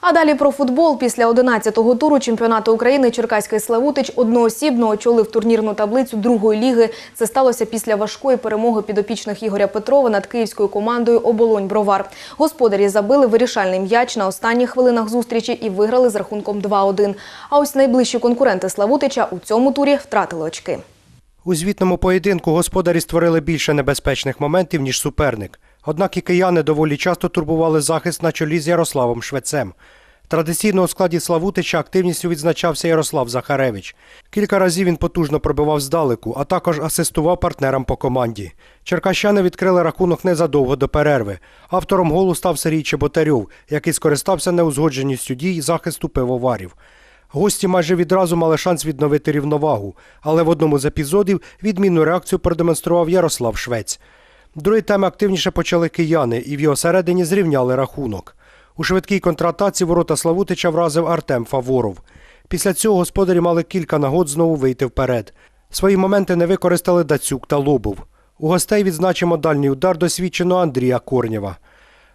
А далі про футбол. Після 11-го туру чемпіонату України Черкаський Славутич одноосібно очолив турнірну таблицю другої ліги. Це сталося після важкої перемоги підопічних Ігоря Петрова над київською командою «Оболонь-Бровар». Господарі забили вирішальний м'яч на останніх хвилинах зустрічі і виграли з рахунком 2-1. А ось найближчі конкуренти Славутича у цьому турі втратили очки. У звітному поєдинку господарі створили більше небезпечних моментів, ніж суперник. Однак і кияни доволі часто турбували захист на чолі з Ярославом Швецем. Традиційно у складі Славутича активністю відзначався Ярослав Захаревич. Кілька разів він потужно пробивав здалеку, а також асистував партнерам по команді. Черкащани відкрили рахунок незадовго до перерви. Автором голу став Сергій Чеботарьов, який скористався неузгодженістю дій захисту пивоварів. Гості майже відразу мали шанс відновити рівновагу, але в одному з епізодів відмінну реакцію продемонстрував Ярослав Швець. Другий теми активніше почали кияни і в його середині зрівняли рахунок. У швидкій контратаці ворота Славутича вразив Артем Фаворов. Після цього господарі мали кілька нагод знову вийти вперед. Свої моменти не використали Дацюк та Лобов. У гостей відзначимо дальній удар досвідченого Андрія Корнєва.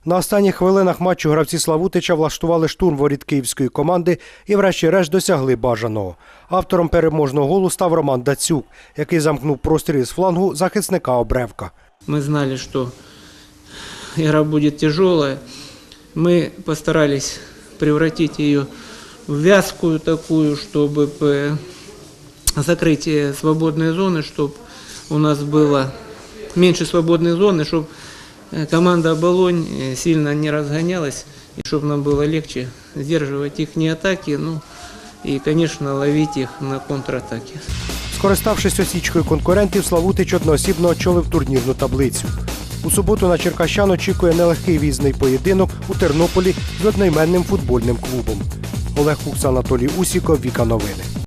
На останніх хвилинах матчу гравці Славутича влаштували штурм воріт київської команди і врешті-решт досягли бажаного. Автором переможного голу став Роман Дацюк, який замкнув простріл із флангу захисника Обревка. Мы знали, что игра будет тяжелая. Мы постарались превратить ее в вязкую такую, чтобы п- закрыть э, свободные зоны, чтобы у нас было меньше свободной зоны, чтобы команда «Оболонь» э, сильно не разгонялась, и чтобы нам было легче сдерживать их не атаки, ну и, конечно, ловить их на контратаке. Скориставшись осічкою конкурентів, Славутич одноосібно очолив турнірну таблицю. У суботу на Черкащан очікує нелегкий візний поєдинок у Тернополі з одноіменним футбольним клубом. Олег Кукс, Анатолій Усіков, Віка Новини.